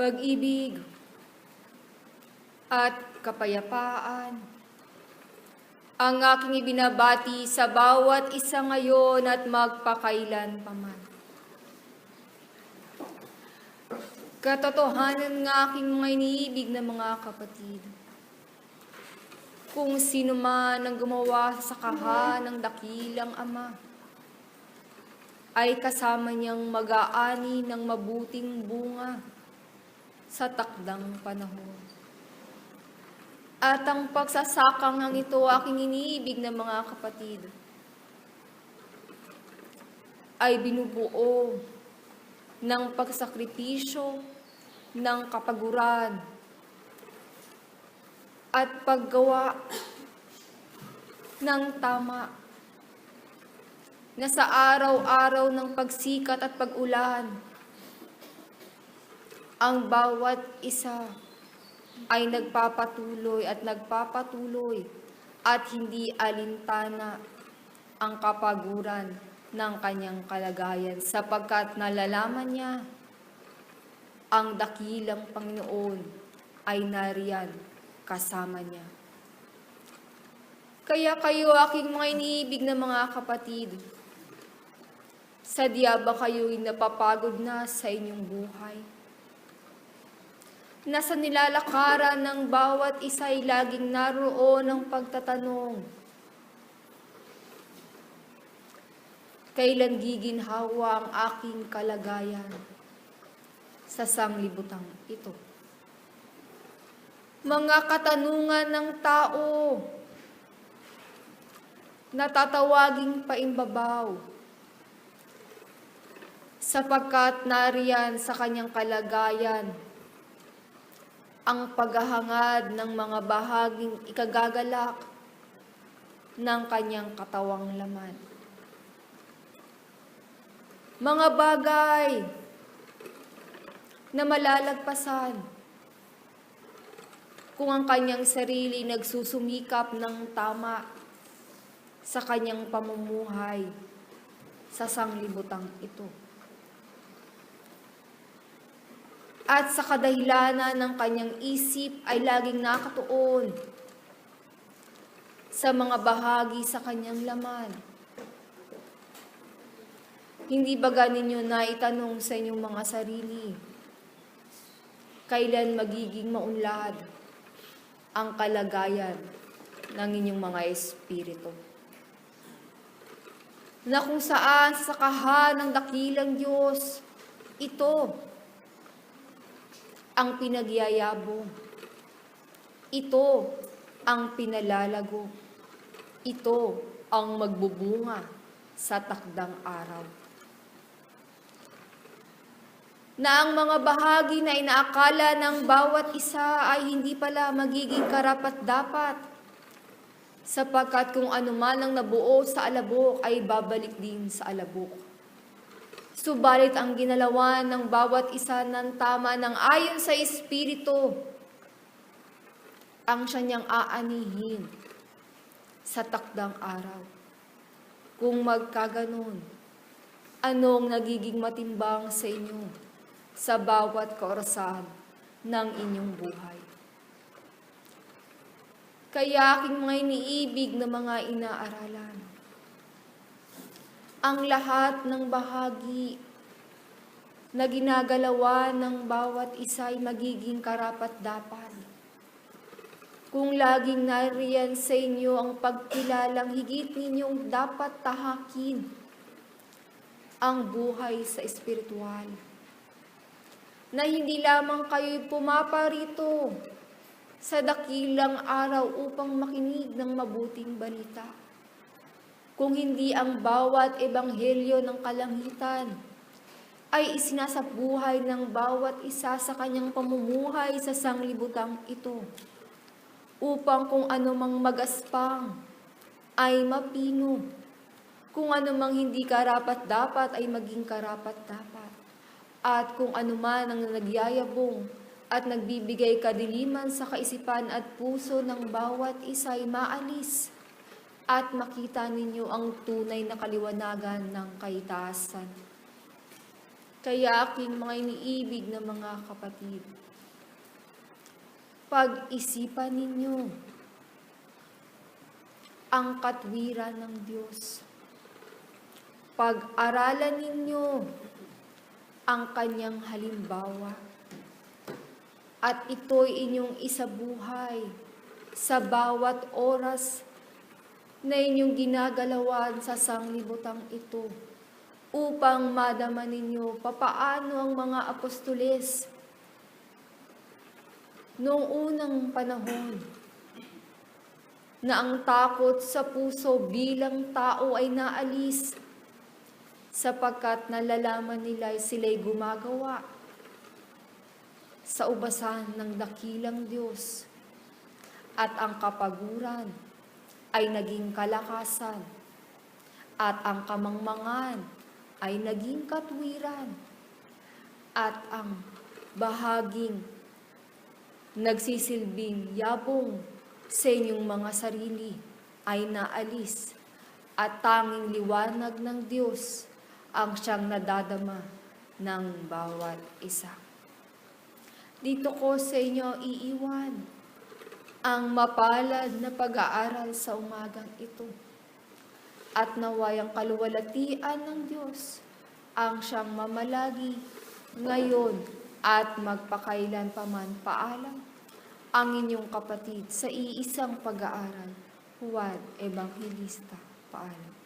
pag-ibig at kapayapaan. Ang aking ibinabati sa bawat isa ngayon at magpakailan paman. Katotohanan ng aking mga iniibig na mga kapatid. Kung sino man ang gumawa sa sakahan ng dakilang ama, ay kasama niyang mag-aani ng mabuting bunga sa takdang panahon. At ang pagsasakang ang ito aking iniibig ng mga kapatid ay binubuo ng pagsakripisyo ng kapaguran at paggawa ng tama na sa araw-araw ng pagsikat at pag-ulan ang bawat isa ay nagpapatuloy at nagpapatuloy at hindi alintana ang kapaguran ng kanyang kalagayan sapagkat nalalaman niya ang dakilang Panginoon ay nariyan kasama niya. Kaya kayo aking mga iniibig na mga kapatid, sadya ba kayo'y napapagod na sa inyong buhay? Nasa nilalakaran ng bawat isa ay laging naroon ang pagtatanong. Kailan giginhawa ang aking kalagayan sa sanglibutang ito? Mga katanungan ng tao, natatawaging paimbabaw, sapagkat nariyan sa kanyang kalagayan ang paghahangad ng mga bahaging ikagagalak ng kanyang katawang laman. Mga bagay na malalagpasan kung ang kanyang sarili nagsusumikap ng tama sa kanyang pamumuhay sa sanglibutang ito. At sa kadahilanan ng kanyang isip ay laging nakatuon sa mga bahagi sa kanyang laman. Hindi ba ninyo na itanong sa inyong mga sarili, kailan magiging maunlad ang kalagayan ng inyong mga espiritu? Na kung saan sa sakahan ng dakilang Diyos, ito ang pinagyayabong. Ito ang pinalalago. Ito ang magbubunga sa takdang araw. Na ang mga bahagi na inaakala ng bawat isa ay hindi pala magiging karapat-dapat sapagkat kung ano man ang nabuo sa alabok ay babalik din sa alabok. Subalit ang ginalawan ng bawat isa ng tama ng ayon sa Espiritu, ang siya niyang aanihin sa takdang araw. Kung magkaganon, anong nagiging matimbang sa inyo sa bawat kaorasan ng inyong buhay? Kaya aking mga iniibig na mga inaaralan, ang lahat ng bahagi na ginagalawan ng bawat isa ay magiging karapat-dapat. Kung laging nariyan sa inyo ang pagkilalang higit ninyong dapat tahakin ang buhay sa espiritual. Na hindi lamang kayo'y pumaparito sa dakilang araw upang makinig ng mabuting balita kung hindi ang bawat ebanghelyo ng kalangitan ay isinasabuhay ng bawat isa sa kanyang pamumuhay sa sanglibutang ito, upang kung anumang magaspang ay mapino, kung anumang hindi karapat-dapat ay maging karapat-dapat. At kung anuman ang nagyayabong at nagbibigay kadiliman sa kaisipan at puso ng bawat isa'y maalis at makita ninyo ang tunay na kaliwanagan ng kaitaasan. Kaya aking mga iniibig na mga kapatid, pag-isipan ninyo ang katwiran ng Diyos. Pag-aralan ninyo ang kanyang halimbawa. At ito'y inyong isabuhay sa bawat oras na inyong ginagalawan sa sanglibutang ito upang madama ninyo papaano ang mga apostoles noong unang panahon na ang takot sa puso bilang tao ay naalis sapagkat nalalaman nila sila'y gumagawa sa ubasan ng dakilang Diyos. At ang kapaguran ay naging kalakasan. At ang kamangmangan ay naging katwiran. At ang bahaging nagsisilbing yabong sa inyong mga sarili ay naalis. At tanging liwanag ng Diyos ang siyang nadadama ng bawat isa. Dito ko sa inyo iiwan ang mapalad na pag-aaral sa umagang ito at naway ang kaluwalhatian ng Diyos ang siyang mamalagi ngayon at magpakailan paman paalam ang inyong kapatid sa iisang pag-aaral, Juan Evangelista. Paalam.